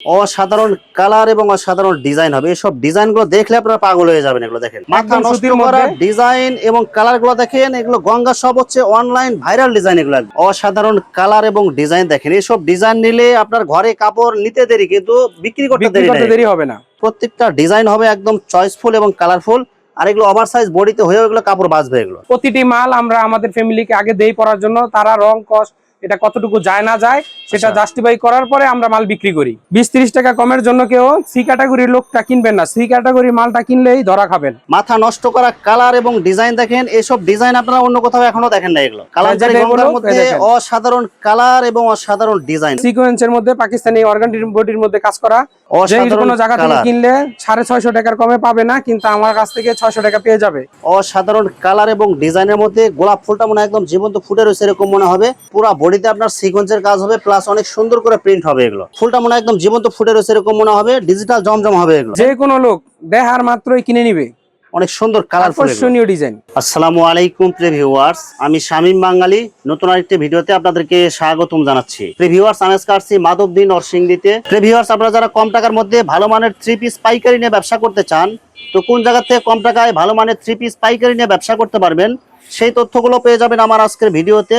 অসাধারণ কালার এবং অসাধারণ ডিজাইন হবে। এসব ডিজাইনগুলো দেখলে আপনারা পাগল হয়ে যাবেন এগুলো দেখেন। মাথা নষ্ট করা ডিজাইন এবং কালারগুলো দেখেন এগুলো গঙ্গা সব হচ্ছে অনলাইন ভাইরাল ডিজাইন এগুলো। অসাধারণ কালার এবং ডিজাইন দেখেন। এসব ডিজাইন নিলে আপনার ঘরে কাপড় নিতে দেরি কিন্তু বিক্রি করতে দেরি দেরি হবে না। প্রত্যেকটা ডিজাইন হবে একদম চয়েসফুল এবং কালারফুল আর এগুলো ওভার সাইজ বডিতে হয়েও এগুলো কাপড় বাঁচবে এগুলো। প্রতিটি মাল আমরা আমাদের ফ্যামিলিকে আগে দেই পড়ার জন্য। তারা রং কস্ট এটা কতটুকু যায় না যায় সেটা আচ্ছা। জাস্টিফাই করার পরে আমরা মাল বিক্রি করি। বিশ ত্রিশ টাকা কমের জন্য কেউ সি ক্যাটাগরির লোকটা কিনবেন না। সি ক্যাটাগরির মালটা কিনলেই ধরা খাবেন। মাথা নষ্ট করা কালার এবং ডিজাইন দেখেন এসব ডিজাইন আপনারা অন্য কোথাও এখনও দেখেন না এগুলো। কালার মধ্যে অসাধারণ কালার এবং অসাধারণ ডিজাইন সিকোয়েন্সের মধ্যে পাকিস্তানি অর্গানটির বডির মধ্যে কাজ করা। কোনো জায়গা থেকে কিনলে সাড়ে ছয়শো টাকার কমে পাবে না কিন্তু আমার কাছ থেকে ছয়শো টাকা পেয়ে যাবে। অসাধারণ কালার এবং ডিজাইনের মধ্যে গোলাপ ফুলটা মনে হয় একদম জীবন্ত ফুটে রয়েছে এরকম মনে হবে। পুরো বডিতে আপনার সিকোয়েন্সের কাজ হবে প্লাস অনেক সুন্দর করে প্রিন্ট হবে এগুলো। ফুলটা মনে একদম জীবন্ত ফুটে রয়েছে এরকম মনে হবে ডিজিটাল জমজম হবে এগুলো। যে কোনো লোক দেহার মাত্রই কিনে নিবে। অনেক সুন্দর কালারফুল আকর্ষণীয় ডিজাইন আসসালামু আলাইকুম প্রিভিউয়ার্স আমি শামীম বাঙালি নতুন আরেকটি ভিডিওতে আপনাদেরকে স্বাগতম জানাচ্ছি। প্রিভিউয়ার্স আমি আজকে আসছি মাধবদী নরসিংদীতে। প্রিভিউয়ার্স আপনারা যারা কম টাকার মধ্যে ভালো মানের থ্রি পিস পাইকারি নিয়ে ব্যবসা করতে চান তো কোন জায়গা থেকে কম টাকায় ভালো মানের থ্রি পিস পাইকারি নিয়ে ব্যবসা করতে পারবেন সেই তথ্যগুলো পেয়ে যাবেন আমার আজকের ভিডিওতে।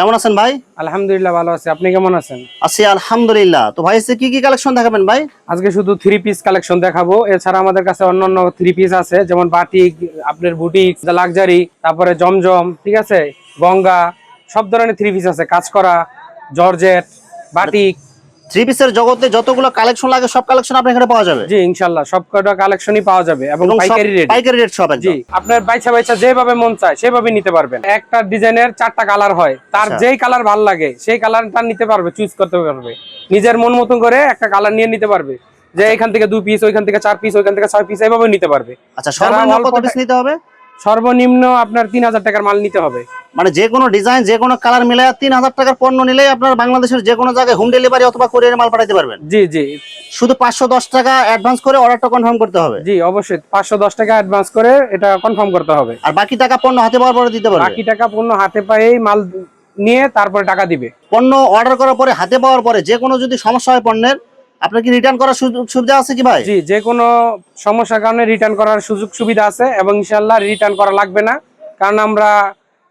কেমন আছেন ভাই? আলহামদুলিল্লাহ ভালো আছি। আপনি কেমন আছেন? আছি আলহামদুলিল্লাহ। তো ভাই কি কি কালেকশন দেখাবেন ভাই? আজকে শুধু থ্রি পিস কালেকশন দেখাবো। এছাড়া আমাদের কাছে অন্যান্য থ্রি পিস আছে যেমন বাটিক আপনার বুটিক লাক্সারি তারপরে জমজম ঠিক আছে? গঙ্গা সব ধরনের থ্রি পিস আছে। কাজ করা জর্জেট বাটিক থ্রি পিসের জগতে যতগুলো কালেকশন লাগে সব কালেকশন আপনার এখানে পাওয়া যাবে? জি সব কটা কালেকশনই পাওয়া যাবে এবং পাইকারি রেট পাইকারি রেট সব জি আপনার বাইছা বাইছা যেভাবে মন চায় সেভাবে নিতে পারবেন। একটা ডিজাইনের চারটা কালার হয় তার আচ্ছা। যেই কালার ভালো লাগে সেই কালারটা নিতে পারবে চুজ করতে পারবে। নিজের মন মতন করে একটা কালার নিয়ে নিতে পারবে। যে এখান থেকে দুই পিস ওইখান থেকে চার পিস ওইখান থেকে ছয় পিস এইভাবে নিতে পারবে। আচ্ছা সর্বনিম্ন কত পিস নিতে হবে? সর্বনিম্ন আপনার তিন হাজার টাকার মাল নিতে হবে। মানে যে কোনো ডিজাইন যে কোনো কালার মিলাই তিন হাজার টাকার পণ্য নিলেই আপনার বাংলাদেশের যে কোনো জায়গায় হোম ডেলিভারি অথবা কোরিয়ার মাল পাঠাতে পারবেন। জি জি। শুধু পাঁচশো দশ টাকা অ্যাডভান্স করে অর্ডারটা কনফার্ম করতে হবে। জি অবশ্যই। পাঁচশো দশ টাকা অ্যাডভান্স করে এটা কনফার্ম করতে হবে। আর বাকি টাকা পণ্য হাতে পাওয়ার পরে দিতে পারবে। বাকি টাকা পণ্য হাতে পায়েই মাল নিয়ে তারপরে টাকা দিবে। পণ্য অর্ডার করার পরে হাতে পাওয়ার পরে যে কোনো যদি সমস্যা হয় পণ্যের আপনার কি রিটার্ন করার সুযোগ সুবিধা আছে কি ভাই? জি, যে কোনো সমস্যার কারণে রিটার্ন করার সুযোগ সুবিধা আছে এবং ইনশাল্লাহ রিটার্ন করা লাগবে না। কারণ আমরা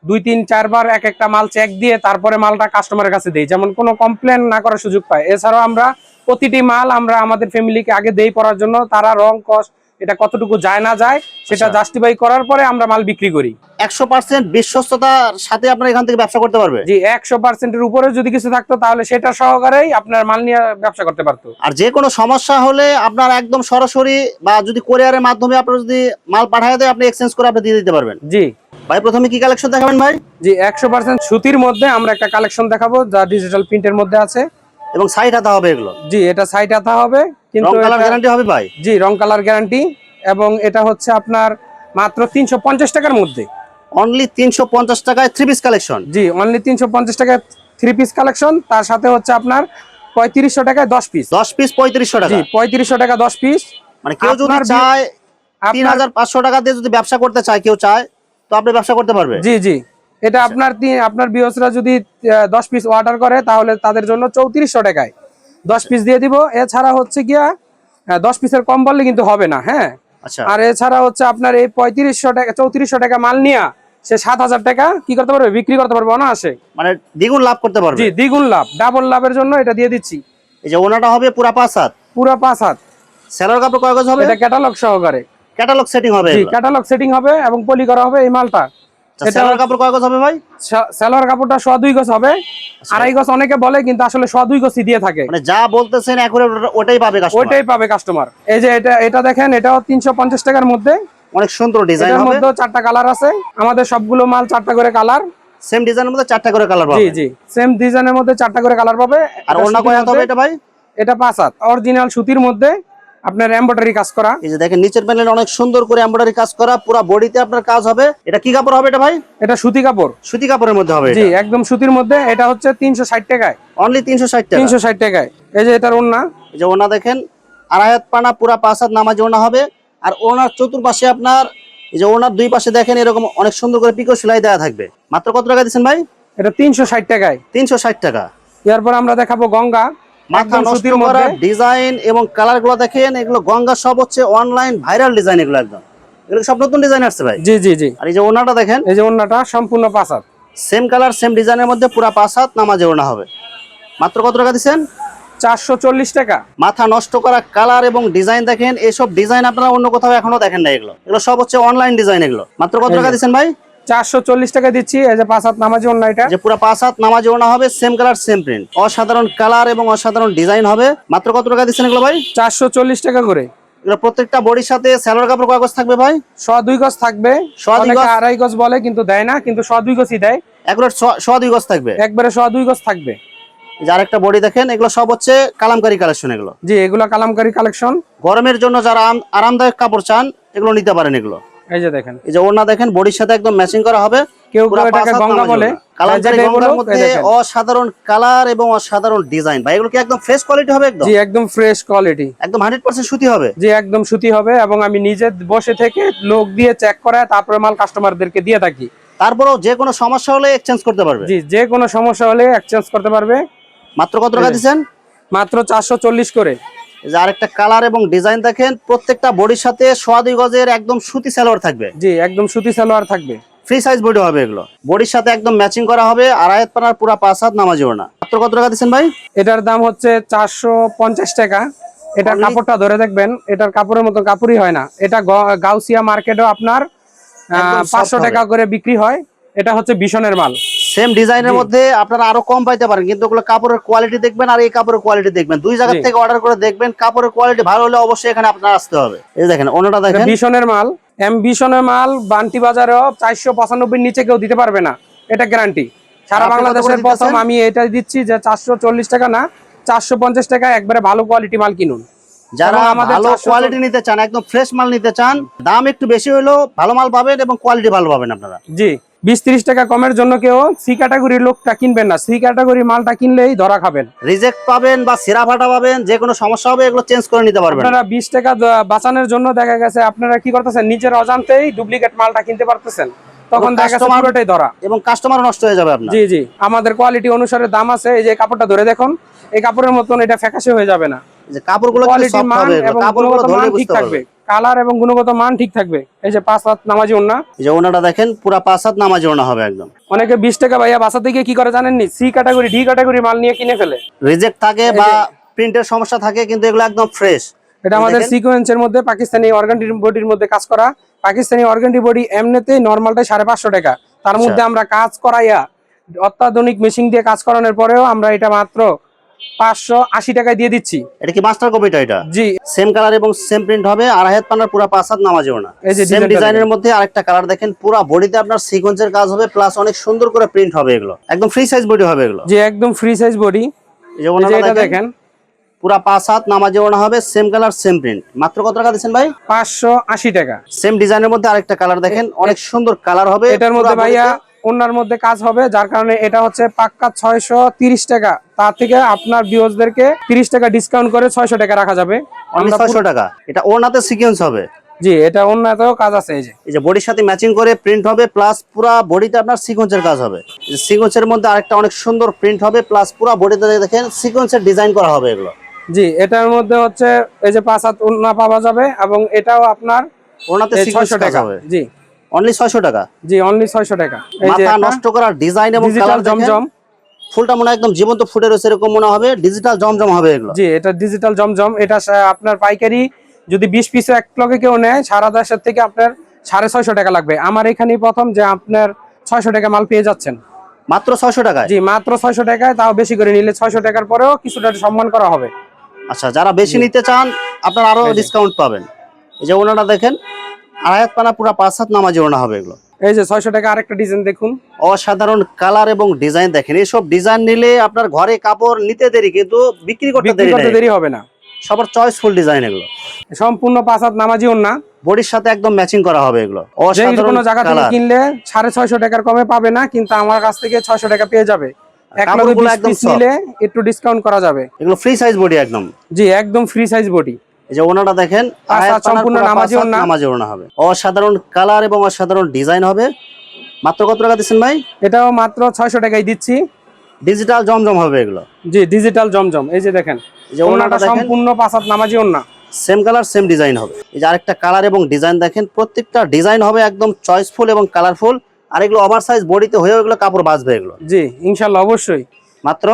দুই, তিন চারবার এক একটা মাল চেক দিয়ে তারপরে মালটা কাস্টমারের কাছে দিই। যেমন কোনো কমপ্লেন না করার সুযোগ পায়। এছাড়াও আমরা প্রতিটি মাল আমরা আমাদের ফ্যামিলিকে আগে দেই পড়ার জন্য। তারা রং কস্ট এটা কতটুকু যায় না যায় সেটা আচ্ছা। জাস্টিফাই করার পরে আমরা মাল বিক্রি করি। একশো পার্সেন্ট বিশ্বস্ততার সাথে আপনার এখান থেকে ব্যবসা করতে পারবে? জি একশো পার্সেন্টের উপরে যদি কিছু থাকতো তাহলে সেটা সহকারেই আপনার মাল নিয়ে ব্যবসা করতে পারতো। আর যে কোনো সমস্যা হলে আপনার একদম সরাসরি বা যদি কোরিয়ারের মাধ্যমে আপনার যদি মাল পাঠায় দেয় আপনি এক্সচেঞ্জ করে আপনি দিয়ে দিতে পারবেন। জি। ভাই প্রথমে কি কালেকশন দেখাবেন ভাই? জি একশো পার্সেন্ট সুতির মধ্যে আমরা একটা কালেকশন দেখাবো যা ডিজিটাল প্রিন্টের মধ্যে আছে। এবং সাইড হাতা হবে এগুলো? জি এটা সাইড আতা হবে কিন্তু রং কালার গ্যারান্টি হবে ভাই? জি রং কালার গ্যারান্টি এবং এটা হচ্ছে আপনার মাত্র তিনশো পঞ্চাশ টাকার মধ্যে। অনলি তিনশো পঞ্চাশ টাকায় থ্রি পিস কালেকশন জি অনলি তিনশো পঞ্চাশ টাকায় থ্রি পিস কালেকশন তার সাথে হচ্ছে আপনার পঁয়ত্রিশশো টাকায় দশ পিস দশ পিস পঁয়ত্রিশশো টাকা? জি পঁয়ত্রিশশো টাকা দশ পিস মানে কেউ যদি চায় তিন আপনার হাজার পাঁচশো টাকা দিয়ে যদি ব্যবসা করতে চায় কেউ চায় তো আপনি ব্যবসা করতে পারবে? জি জি। এটা আপনার তি- আপনার বিহসরা যদি দশ পিস অর্ডার করে তাহলে তাদের জন্য চৌত্রিশশো টাকায়। দশ পিস দিয়ে দিব। এছাড়া হচ্ছে গিয়া দশ পিসের কম বললে কিন্তু হবে না হ্যাঁ? আচ্ছা। আর এছাড়া হচ্ছে আপনার এই পঁয়ত্রিশশো টাকা চৌত্রিশশো টাকা মাল নিয়ে সে সাত হাজার টাকা কি করতে পারবে? বিক্রি করতে পারবে অনায়াসে। মানে দ্বিগুণ লাভ করতে পারবে? জি দ্বিগুণ লাভ। ডাবল লাভের জন্য এটা দিয়ে দিচ্ছি। এই যে ওনাটা হবে পুরা পাঁচ হাত? পুরা পাঁচ হাত। সেলার কাপড় কয় গজ হবে? এটা ক্যাটালগ সহকারে। ক্যাটালগ সেটিং হবে জি ক্যাটালগ সেটিং হবে এবং পলি করা হবে এই মালটা। এটা কাপড় কয় গজ হবে ভাই? সালোয়ার কাপড়টা সোয়া দুই গজ হবে। আড়াই গজ অনেকে বলে কিন্তু আসলে সোয়া দুই গজই দিয়ে থাকে। মানে যা বলতেছেন একরে ওটাই পাবে কাস্টমার ওইটাই পাবে কাস্টমার এই যে এটা এটা দেখেন এটাও তিনশো পঞ্চাশ টাকার মধ্যে। অনেক সুন্দর ডিজাইন হবে। মধ্যে চারটা কালার আছে। আমাদের সবগুলো মাল চারটা করে কালার সেম ডিজাইনের মধ্যে চারটা করে কালার জি পাবে। জি। সেম ডিজাইনের মধ্যে চারটা করে কালার পাবে। আর সুতির কয় হবে এটা ভাই? এটা পাঁচ হাত। অরিজিনাল সুতির মধ্যে আপনার এমব্রয়ডারি কাজ করা। এই যে দেখেন নিচের প্যানেল অনেক সুন্দর করে এমব্রয়ডারি কাজ করা পুরো বডিতে আপনার কাজ হবে। এটা কি কাপড় হবে এটা ভাই? এটা সুতি কাপড়। সুতি কাপড়ের মধ্যে হবে জি একদম সুতির মধ্যে। এটা হচ্ছে তিনশো ষাট টাকায়। অনলি তিনশো ষাট টাকা। তিনশো ষাট টাকায়। এই যে এটার ওন্না এই যে ওনা দেখেন আড়াইহাত পানা পুরা পাঁচ হাত নামাজি ওনা হবে। আর ওনার চতুর্পাশে আপনার এই যে ওনার দুই পাশে দেখেন এরকম অনেক সুন্দর করে পিকো সেলাই দেওয়া থাকবে। মাত্র কত টাকা দিচ্ছেন ভাই? এটা তিনশো ষাট টাকায়। তিনশো ষাট টাকা। এরপর আমরা দেখাবো গঙ্গা। মাথা নষ্ট করা ডিজাইন এবং কালারগুলো দেখেন এগুলো গঙ্গা সব হচ্ছে অনলাইন ভাইরাল ডিজাইন এগুলো একদম। এগুলো সব নতুন ডিজাইন আসছে ভাই। জি জি জি। আর এই যে ওনাটা দেখেন এই যে ওন্নাটা সম্পূর্ণ পাসার সেম কালার সেম ডিজাইনের মধ্যে পুরা পাঁচ হাত নামাজে ওনা হবে। মাত্র কত টাকা দিচ্ছেন? চারশো চল্লিশ টাকা। মাথা নষ্ট করা কালার এবং ডিজাইন দেখেন এইসব ডিজাইন আপনারা অন্য কোথাও এখনও দেখেন না এগুলো। এগুলো সব হচ্ছে অনলাইন ডিজাইন এগুলো। মাত্র কত টাকা দিচ্ছেন ভাই? চারশো চল্লিশ টাকা দিচ্ছি এই যে পাঁচ হাত নামাজি ওন্না এটা। যে পুরো পাঁচ হাত নামাজ ওনা হবে সেম কালার সেম প্রিন্ট অসাধারণ কালার এবং অসাধারণ ডিজাইন হবে। মাত্র কত টাকা দিচ্ছেন এগুলো ভাই? চারশো চল্লিশ টাকা করে। প্রত্যেকটা বডির সাথে কাপড় থাকবে ভাই? শ দুই গজ থাকবে। সোয়া দুই গজ? আড়াই গজ বলে কিন্তু দেয় না কিন্তু শ দুই গজই দেয়। দুই গজ থাকবে? একবারে শ দুই গজ থাকবে। এই যে আরেকটা বডি দেখেন এগুলো সব হচ্ছে কালামকারি কালেকশন এগুলো। জি এগুলো কালামকারি কালেকশন গরমের জন্য যারা আরামদায়ক কাপড় চান এগুলো নিতে পারেন এগুলো। এই যে দেখেন। এই যে ওনা দেখেন বডির সাথে একদম ম্যাচিং করা হবে। কেউ এটাকে গঙ্গা বলে। ওড়না। গঙ্গার মধ্যে অসাধারণ কালার এবং অসাধারণ ডিজাইন ভাই এগুলো কি একদম ফ্রেশ কোয়ালিটি হবে একদম? জি একদম ফ্রেশ কোয়ালিটি একদম হান্ড্রেড পার্সেন্ট সুতি হবে? জি একদম সুতি হবে এবং আমি নিজে বসে থেকে লোক দিয়ে চেক করায় তারপরে মাল কাস্টমারদেরকে দিয়ে থাকি। তারপরেও যে কোনো সমস্যা হলে এক্সচেঞ্জ করতে পারবে? জি যে কোনো সমস্যা হলে এক্সচেঞ্জ করতে পারবে। মাত্র কত টাকা। দিচ্ছেন? মাত্র চারশো চল্লিশ করে। যে আরেকটা কালার এবং ডিজাইন দেখেন প্রত্যেকটা বডির সাথে সোয়া দুই গজের একদম সুতি সালোয়ার থাকবে। জি একদম সুতি সালোয়ার থাকবে। ফ্রি সাইজ বডি হবে এগুলো। বডির সাথে একদম ম্যাচিং করা হবে আড়াইত পানার পুরা পাঁচ হাত নামাজি ওড়না। মাত্র কত টাকা দিচ্ছেন ভাই? এটার দাম হচ্ছে চারশো পঞ্চাশ টাকা। এটার কাপড়টা ধরে দেখবেন এটার কাপড়ের মতো কাপড়ই হয় না। এটা গাউসিয়া মার্কেটও আপনার পাঁচশো টাকা করে বিক্রি হয়। এটা হচ্ছে ভীষণের মাল। সেম ডিজাইনের মধ্যে আপনারা আরও কম পাইতে পারেন কিন্তু ওগুলো কাপড়ের কোয়ালিটি দেখবেন আর এই কাপড়ের কোয়ালিটি দেখবেন। দুই জায়গা থেকে অর্ডার করে দেখবেন কাপড়ের কোয়ালিটি ভালো হলে অবশ্যই এখানে আপনার আসতে হবে। এই দেখেন অন্যটা দেখেন। ভীষণের মাল এম ভীষণের মাল বান্টি বাজারেও চারশো পঁচানব্বই নিচে কেউ দিতে পারবে না এটা গ্যারান্টি সারা বাংলাদেশের প্রথম আমি এটা দিচ্ছি যে চারশো চল্লিশ টাকা না চারশো পঞ্চাশ টাকা একবারে ভালো কোয়ালিটি মাল কিনুন। যারা আমাদের ভালো কোয়ালিটি নিতে চান একদম ফ্রেশ মাল নিতে চান দাম একটু বেশি হলেও ভালো মাল পাবেন এবং কোয়ালিটি ভালো পাবেন আপনারা। জি। বিশ ত্রিশ টাকা কমের জন্য কেউ সি ক্যাটাগরির লোকটা কিনবেন না। সি ক্যাটাগরির মালটা কিনলেই ধরা খাবেন। রিজেক্ট পাবেন বা সেরা ফাটা পাবেন যে কোনো সমস্যা হবে এগুলো চেঞ্জ করে নিতে পারবেন। আপনারা বিশ টাকা বাঁচানোর জন্য দেখা গেছে আপনারা কি করতেছেন? নিজের অজান্তেই ডুপ্লিকেট মালটা কিনতে পারতেছেন। তখন দেখা গেছে customer- পুরোটাই ধরা। এবং কাস্টমার নষ্ট হয়ে যাবে আপনার। জি জি। আমাদের কোয়ালিটি অনুসারে দাম আছে। এই যে কাপড়টা ধরে দেখুন এই কাপড়ের মতন এটা ফ্যাকাশে হয়ে যাবে না। যে কাপড়গুলো মান এবং কাপড়গুলো গুণগত ঠিক থাকবে। কালার এবং গুণগত মান ঠিক থাকবে। এই যে পাঁচ হাত নামাজি ওন্না এই যে ওনাটা দেখেন পুরা পাঁচ হাত নামাজি ওনা হবে একদম। অনেকে বিশ টাকা ভাইয়া বাসা থেকে কি করে জানেননি? সি ক্যাটাগরি ডি ক্যাটাগরি মাল নিয়ে কিনে ফেলে। রিজেক্ট থাকে বা প্রিন্টের সমস্যা থাকে কিন্তু এগুলো একদম ফ্রেশ এটা আমাদের সিকোয়েন্সের মধ্যে পাকিস্তানি অর্গানটি বডির মধ্যে কাজ করা। পাকিস্তানি অর্গানটি বডি এমনিতেই নর্মালটাই সাড়ে পাঁচশো টাকা। তার আচ্ছা। মধ্যে আমরা কাজ করাইয়া অত্যাধুনিক মেশিন দিয়ে কাজ করানোর পরেও আমরা এটা মাত্র পাঁচশো আশি টাকায় দিয়ে দিচ্ছি। এটা কি মাস্টার কপিটা এটা? জি। সেম কালার এবং সেম প্রিন্ট হবে হাত পানার পুরা পাঁচ হাত নামাজি ওনা সেম ডিজাইনের মধ্যে আরেকটা কালার দেখেন পুরা বডিতে আপনার সিকোয়েন্সের কাজ হবে প্লাস অনেক সুন্দর করে প্রিন্ট হবে এগুলো। একদম ফ্রি সাইজ বডি হবে এগুলো। যে একদম ফ্রি সাইজ বডি এটা দেখেন পুরা পাঁচ হাত নামাজি ওনা হবে সেম কালার সেম প্রিন্ট মাত্র কত টাকা দিচ্ছেন ভাই? পাঁচশো আশি টাকা। সেম ডিজাইনের মধ্যে আরেকটা কালার দেখেন অনেক সুন্দর কালার হবে এটার মধ্যে ভাইয়া ওনার মধ্যে কাজ হবে যার কারণে এটা হচ্ছে পাক্কা ছয়শো তিরিশ টাকা। তার থেকে আপনার ভিউজদেরকে তিরিশ টাকা ডিসকাউন্ট করে ছয়শো টাকা রাখা যাবে। ছয়শো টাকা। এটা ওনাতে সিকোয়েন্স হবে। জি এটা অন্যতেও কাজ আছে এই যে। এই যে বডির সাথে ম্যাচিং করে প্রিন্ট হবে প্লাস পুরা বডিতে আপনার সিকোয়েন্সের কাজ হবে। সিকোয়েন্সের মধ্যে আরেকটা অনেক সুন্দর প্রিন্ট হবে প্লাস পুরা বডিতে দেখেন সিকোয়েন্সের ডিজাইন করা হবে এগুলো। জি এটার মধ্যে হচ্ছে এই যে পাঁচ হাত উন্না পাওয়া যাবে এবং এটাও আপনার ওনাতে সিকোয়েন্স ছয়শো কাজ টাকা। হবে। জি। অনলি ছয়শো টাকা। জি অনলি ছয়শো টাকা। এই যে মাথা নষ্ট করার ডিজাইন এবং কালার জমজম। ফুলটা মনে একদম জীবন্ত ফুটে রয়েছে এরকম মনে হবে। ডিজিটাল জমজম হবে এগুলো। জি এটা ডিজিটাল জমজম। এটা আপনার পাইকারি যদি বিশ পিস এক লগে কেউ নেয় সারা দেশের থেকে আপনার সাড়ে ছয়শো টাকা লাগবে। আমার এখানেই প্রথম যে আপনার ছয়শো টাকা মাল পেয়ে যাচ্ছেন। মাত্র ছয়শো টাকায়? জি মাত্র ছয়শো টাকায় তাও বেশি করে নিলে ছয়শো টাকার পরেও কিছুটা সম্মান করা হবে। আচ্ছা যারা বেশি নিতে চান আপনারা আরও ডিসকাউন্ট পাবেন। এই যে ওনাটা দেখেন আড়াইহাত পানা পুরা পাঁচ হাত নামাজি ওনা হবে এগুলো। এই যে ছয়শো টাকা আরেকটা ডিজাইন দেখুন। অসাধারণ কালার এবং ডিজাইন দেখেন। এইসব ডিজাইন নিলে আপনার ঘরে কাপড় নিতে দেরি কিন্তু বিক্রি করতে দেরি করতে দেরি হবে না। সবার চয়েসফুল ডিজাইন এগুলো। সম্পূর্ণ পাঁচ হাত নামাজি ওন্না বডির সাথে একদম ম্যাচিং করা হবে এগুলো। অসাধারণ জায়গা থেকে কিনলে সাড়ে ছয়শো টাকার কমে পাবে না কিন্তু আমার কাছ থেকে ছয়শো টাকা পেয়ে যাবে। একদম নিলে একটু ডিসকাউন্ট করা যাবে। এগুলো ফ্রি সাইজ বডি একদম। জি একদম ফ্রি সাইজ বডি এই যে ওনাটা দেখেন সম্পূর্ণ নামাজি নামাজি হবে। অসাধারণ কালার এবং অসাধারণ ডিজাইন হবে। মাত্র কত টাকা দিচ্ছেন ভাই? এটাও মাত্র ছয়শো টাকায় দিচ্ছি। ডিজিটাল জমজম হবে এগুলো। জি ডিজিটাল জমজম। এই যে দেখেন যে ওনাটা সম্পূর্ণ পাঁচ নামাজি ওন্না সেম কালার সেম ডিজাইন হবে। এই যে আরেকটা কালার এবং ডিজাইন দেখেন প্রত্যেকটা ডিজাইন হবে একদম চয়েসফুল এবং কালারফুল আর এগুলো ওভার সাইজ বডিতে হয়েও এগুলো কাপড় বাঁচবে এগুলো। জি ইনশাল্লাহ অবশ্যই। মাত্র?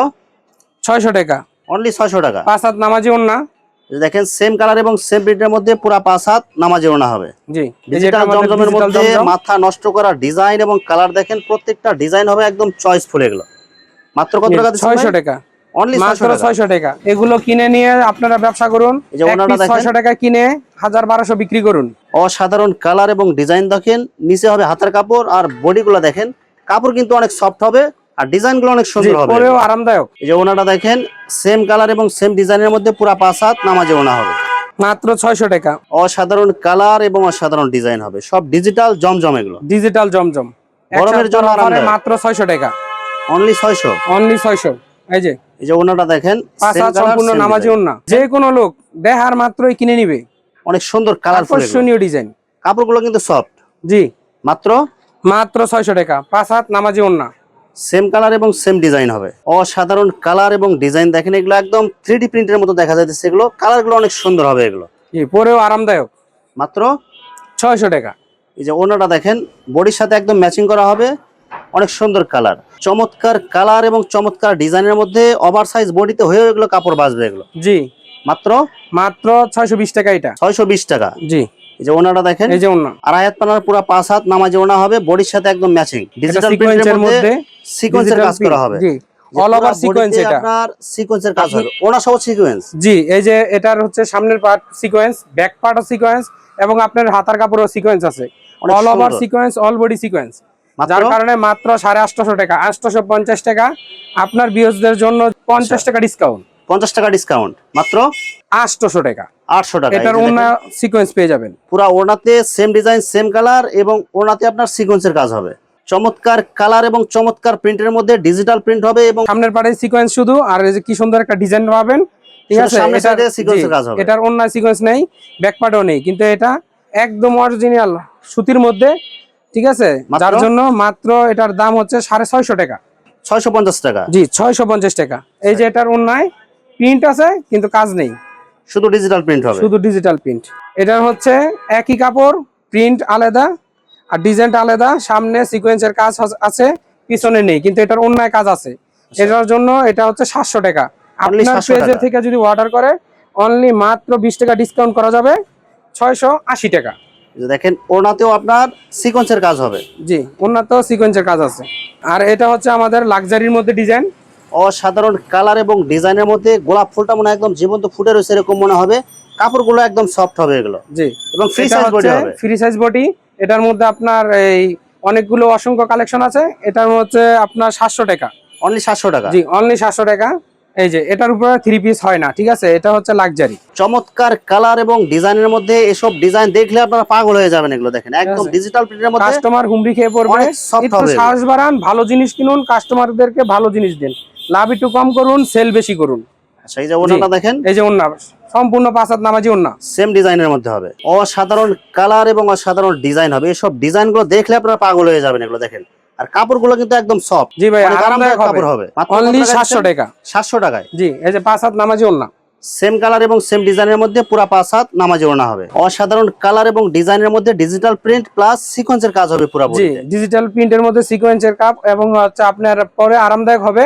ছয়শো টাকা। অনলি ছয়শো টাকা। পাঁচ হাত নামাজি যে দেখেন সেম কালার এবং সেম প্রিন্টের মধ্যে পুরা পাঁচ হাত নামাজি ওনা হবে। জি ডিজিটাল জমজমের মধ্যে মাথা নষ্ট করা ডিজাইন এবং কালার দেখেন প্রত্যেকটা ডিজাইন হবে একদম চয়েসফুল এগুলো। মাত্র কত টাকা ছয়শো টাকা। অনলি মাত্র টাকা। এগুলো কিনে নিয়ে আপনারা ব্যবসা করুন। এই যে ওনাটা দেখেন। ছয়শো টাকা কিনে হাজার বারোশো বিক্রি করুন। অসাধারণ কালার এবং ডিজাইন দেখেন নিচে হবে হাতের কাপড় আর বডিগুলো দেখেন কাপড় কিন্তু অনেক সফট হবে আর ডিজাইনগুলো অনেক সুন্দর হবে। পরেও আরামদায়ক। এই যে ওনাটা দেখেন সেম কালার এবং সেম ডিজাইনের মধ্যে পুরা পাঁচ হাত নামাজে ওনা হবে। মাত্র ছয়শো টাকা। অসাধারণ কালার এবং অসাধারণ ডিজাইন হবে। সব ডিজিটাল জমজম এগুলো। ডিজিটাল জমজম। গরমের জন্য। মাত্র ছয়শো টাকা। অনলি ছয়শো? অনলি ছয়শো। এই যে এই যে ওনাটা দেখেন পাঁচ same হাত সম্পূর্ণ নামাজি design। যে কোনো লোক দেহার মাত্রই কিনে নিবে। অনেক সুন্দর কালারফুল আকর্ষণীয় ডিজাইন কাপড়গুলো কিন্তু সফট জি। মাত্র? মাত্র ছয়শো টাকা। পাঁচ হাত নামাজি ওন্না সেম কালার এবং সেম ডিজাইন হবে। অসাধারণ কালার এবং ডিজাইন দেখেন এগুলো একদম থ্রি ডি প্রিন্টের মতো দেখা যাচ্ছে এগুলো। কালারগুলো অনেক সুন্দর হবে এগুলো। পরেও আরামদায়ক? মাত্র ছয়শো টাকা। এই যে ওনাটা দেখেন বডির সাথে একদম ম্যাচিং করা হবে। অনেক সুন্দর কালার চমৎকার কালার এবং চমৎকার ডিজাইনের মধ্যে ওভার সাইজ বডিতে হয়েও এগুলো কাপড় বাঁচবে এগুলো। জি। মাত্র মাত্র ছয়শো বিশ টাকা এটা। ছয়শো বিশ টাকা। জি। এই যে ওনাটা দেখেন এই যে ওন্না আড়াই হাত পানার পুরো পাঁচ হাত নামাজে ওনা হবে বডির সাথে একদম ম্যাচিং ডিজিটাল প্রিন্টের মধ্যে সিকোয়েন্সের কাজ করা হবে। জি অল ওভার সিকোয়েন্স এটা। আপনার সিকোয়েন্সের কাজ হবে। ওনা সহ সিকোয়েন্স জি এই যে এটার হচ্ছে সামনের পার্ট সিকোয়েন্স ব্যাক পার্টও সিকোয়েন্স এবং আপনার হাতার কাপড়ও সিকোয়েন্স আছে। All over sequence all body sequence যার কারণে মাত্র সাড়ে আটশোশো টাকা আটশোশো পঞ্চাশ টাকা। আপনার বিয়সদের জন্য পঞ্চাশ আচ্ছা। টাকা ডিসকাউন্ট পঞ্চাশ টাকা ডিসকাউন্ট মাত্র আটশোশো টাকা। আটশো টাকা। এটার অন্য সিকোয়েন্স পেয়ে যাবেন। পুরা ওনাতে সেম ডিজাইন সেম কালার এবং ওনাতে আপনার সিকোয়েন্সের কাজ হবে। চমৎকার কালার এবং চমৎকার প্রিন্টের মধ্যে ডিজিটাল প্রিন্ট হবে এবং সামনের পাড়ে সিকোয়েন্স শুধু আর এই যে কি সুন্দর একটা ডিজাইন পাবেন। ঠিক আছে সামনের এটার- অন্য সিকোয়েন্স নেই ব্যাক পার্টও নেই কিন্তু এটা একদম অরিজিনাল সুতির মধ্যে ঠিক আছে? যার জন্য মাত্র এটার দাম হচ্ছে সাড়ে ছয়শো টাকা। ছয়শো পঞ্চাশ টাকা। জি ছয়শো পঞ্চাশ টাকা। এই যে এটার অন্যায় প্রিন্ট আছে কিন্তু কাজ নেই। শুধু ডিজিটাল প্রিন্ট হবে? শুধু ডিজিটাল প্রিন্ট এটার হচ্ছে একই কাপড় প্রিন্ট আলাদা আর ডিজাইনটা আলাদা। সামনে সিকোয়েন্সের কাজ আছে পিছনে নেই কিন্তু এটার অন্যায় কাজ আছে। এটার জন্য এটা হচ্ছে সাতশো টাকা। আপনার পেজের থেকে যদি অর্ডার করে অনলি মাত্র বিশ টাকা ডিসকাউন্ট করা যাবে ছয়শো আশি টাকা। দেখেন ওনাতেও আপনার সিকোয়েন্সের কাজ হবে। জি উন্নত সিকোয়েন্সের কাজ আছে। আর এটা হচ্ছে আমাদের লাক্সারির মধ্যে ডিজাইন অসাধারণ কালার এবং ডিজাইনের মধ্যে গোলাপ ফুলটা মনে একদম জীবন্ত ফুটে রয়েছে এরকম মনে হবে। কাপড়গুলো একদম সফট হবে এগুলো। জি। এবং ফ্রি সাইজ বডি হবে। ফ্রি সাইজ বডি এটার মধ্যে আপনার এই অনেকগুলো অসংখ্য কালেকশন আছে। এটার হচ্ছে আপনার সাতশো টাকা। অনলি সাতশো টাকা। জি অনলি সাতশো টাকা। এই যে এটার উপরে থ্রি পিস হয় না ঠিক আছে? এটা হচ্ছে লাক্সারি চমৎকার কালার এবং ডিজাইনের মধ্যে এসব ডিজাইন দেখলে আপনারা পাগল হয়ে যাবেন এগুলো দেখেন। একদম ডিজিটাল প্রিন্টের মধ্যে কাস্টমার হুমড়ি খেয়ে পড়বে। একটু সাহস বাড়ান ভালো জিনিস কিনুন কাস্টমারদেরকে ভালো জিনিস দিন। লাভ একটু কম করুন সেল বেশি করুন। আচ্ছা এই যে ওনাটা দেখেন? এই যে ওন্না সম্পূর্ণ পাঁচ হাত নামাজি ওন্না সেম ডিজাইনের মধ্যে হবে। অসাধারণ কালার এবং অসাধারণ ডিজাইন হবে। এসব ডিজাইন দেখলে আপনারা পাগল হয়ে যাবেন এগুলো দেখেন। আর কাপড়গুলো কিন্তু একদম সফট জি ভাই আরামদায়ক আরামদায়ক কাপড় হবে। অনলি সাতশো টাকা। সাতশো টাকায়। জি এই যে পাঁচ হাত নামাজি ওন্না সেম কালার এবং সেম ডিজাইনের মধ্যে পুরা পাঁচ হাত নামাজে ওনা হবে। অসাধারণ কালার এবং ডিজাইনের মধ্যে ডিজিটাল প্রিন্ট প্লাস সিকোয়েন্সের কাজ হবে পুরা ডিজিটাল প্রিন্টের মধ্যে সিকোয়েন্সের কাপ এবং হচ্ছে আপনার পরে আরামদায়ক হবে।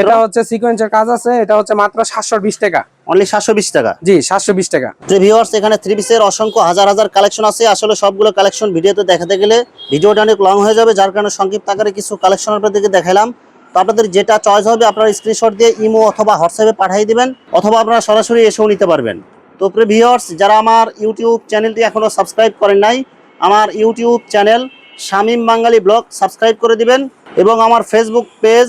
এটা হচ্ছে সিকোয়েন্সের কাজ আছে এটা হচ্ছে মাত্র সাতশো বিশ টাকা। অনলি সাতশো বিশ টাকা? জি সাতশো বিশ টাকা। যে ভিউয়ার্স এখানে থ্রি পিসের অসংখ্য হাজার হাজার কালেকশন আছে। আসলে সবগুলো কালেকশন ভিডিওতে দেখাতে গেলে ভিডিওটা অনেক লং হয়ে যাবে যার কারণে সংক্ষিপ্ত আকারে কিছু কালেকশন আপনাদেরকে দেখালাম। তো আপনাদের যেটা চয়েস হবে আপনারা স্ক্রিনশট দিয়ে ইমো অথবা হোয়াটসঅ্যাপে পাঠিয়ে দিবেন অথবা আপনারা সরাসরি এসেও নিতে পারবেন। তো প্রিয় ভিউয়ার্স যারা আমার ইউটিউব চ্যানেলটি এখনও সাবস্ক্রাইব করেন নাই আমার YouTube channel Shamim Bangali blog subscribe করে দিবেন এবং আমার Facebook page